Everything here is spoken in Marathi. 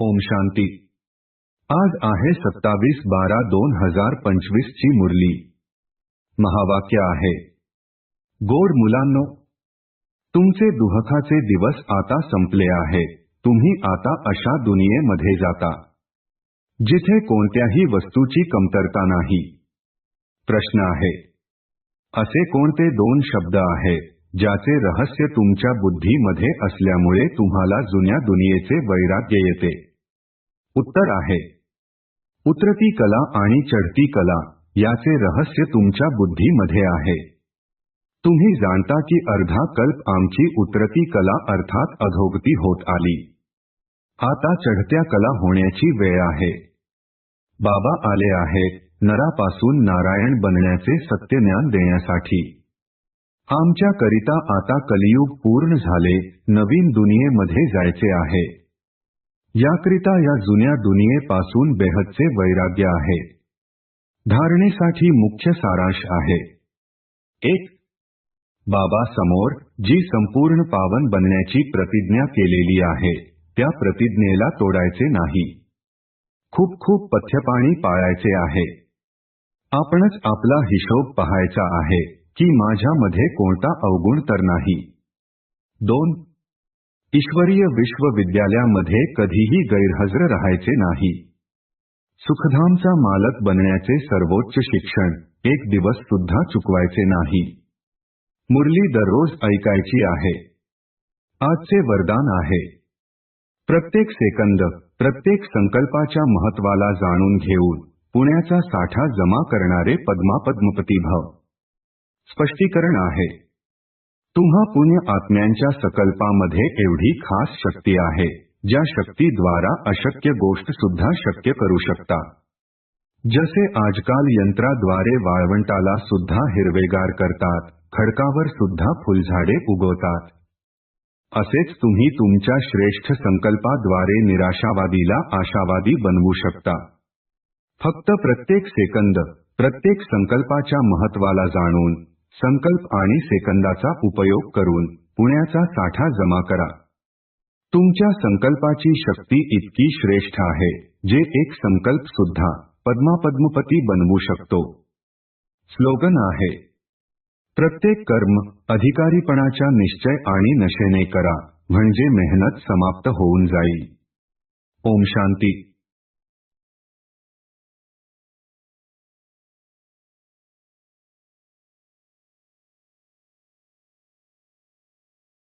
शांती। आज आहे सत्तावीस बारा दोन हज़ार पंचवीस ची मुरली। महावाक्य आहे गोड मुलांनो, तुमचे दुहखाचे दिवस आता संपले आहे. तुम्ही आता अशा दुनियेमध्ये जाता, जिथे कोणत्याही वस्तूची कमतरता नाही. प्रश्न आहे, असे कोणते दोन शब्द आहेत ज्याचे रहस्य तुमच्या बुद्धीमध्ये असल्यामुळे तुम्हाला जुन्या दुनियेचे वैराग्य येते. उत्तर आहे. उतरती कला आणि चढती कला याचे रहस्य तुमच्या बुद्धीमध्ये आहे. तुम्ही जाणता की अर्धा कल्प आमची उतरती कला अर्थात अधोगती होत आली. आता चढत्या कला होण्याची वेळ आहे. बाबा आले आहेत नरापासून नारायण बनण्याचे सत्यज्ञान देण्यासाठी. आमच्या करिता आता कलियुग पूर्ण झाले नवीन दुनियेमध्ये जायचे आहे. याकरिता या जुन्या दुनियेपासून बेहदचे वैराग्य आहे. धारणेसाठी मुख्य सारांश आहे. एक बाबा समोर जी संपूर्ण पावन बनण्याची प्रतिज्ञा केलेली आहे त्या प्रतिज्ञेला तोडायचे नाही. खूप खूप पथ्यपाणी पाळायचे आहे. आपणच आपला हिशोब पाहायचा आहे. की माझ्यामध्ये कोणता अवगुण तर नाही. दोन ईश्वरीय विश्वविद्यालयामध्ये कधीही गैरहजर राहायचे नाही. सुखधामचा मालक बनण्याचे सर्वोच्च शिक्षण एक दिवस सुद्धा चुकवायचे नाही. मुरली दररोज ऐकायची आहे. आजचे वरदान आहे. प्रत्येक सेकंद प्रत्येक संकल्पाच्या महत्वाला जाणून घेऊन पुण्याचा साठा जमा करणारे पद्मापद्मपती भव. स्पष्टीकरण आहे. तुम्हा पुण्य आत्म्यांच्या सकल्पामध्ये एवढी खास शक्ती आहे ज्या शक्तीद्वारा अशक्य गोष्ट सुद्धा शक्य करू शकता. जसे आजकाल यंत्राद्वारे वाळवंटाला सुद्धा हिरवेगार करतात खडकावर सुद्धा फुलझाडे उगवतात. असेच तुम्ही तुमच्या श्रेष्ठ संकल्पाद्वारे निराशावादीला आशावादी बनवू शकता. फक्त प्रत्येक सेकंद प्रत्येक संकल्पाच्या महत्वाला जाणून संकल्प आणि सेकंदाचा उपयोग करून पुण्याचा साठा जमा करा. तुमच्या संकल्पाची शक्ती इतकी श्रेष्ठ आहे जे एक संकल्प सुद्धा पद्मापद्मपती बनवू शकतो. स्लोगन आहे प्रत्येक कर्म अधिकारीपणाच्या निश्चय आणि नशेने करा म्हणजे मेहनत समाप्त होऊन जाईल. ओम शांती.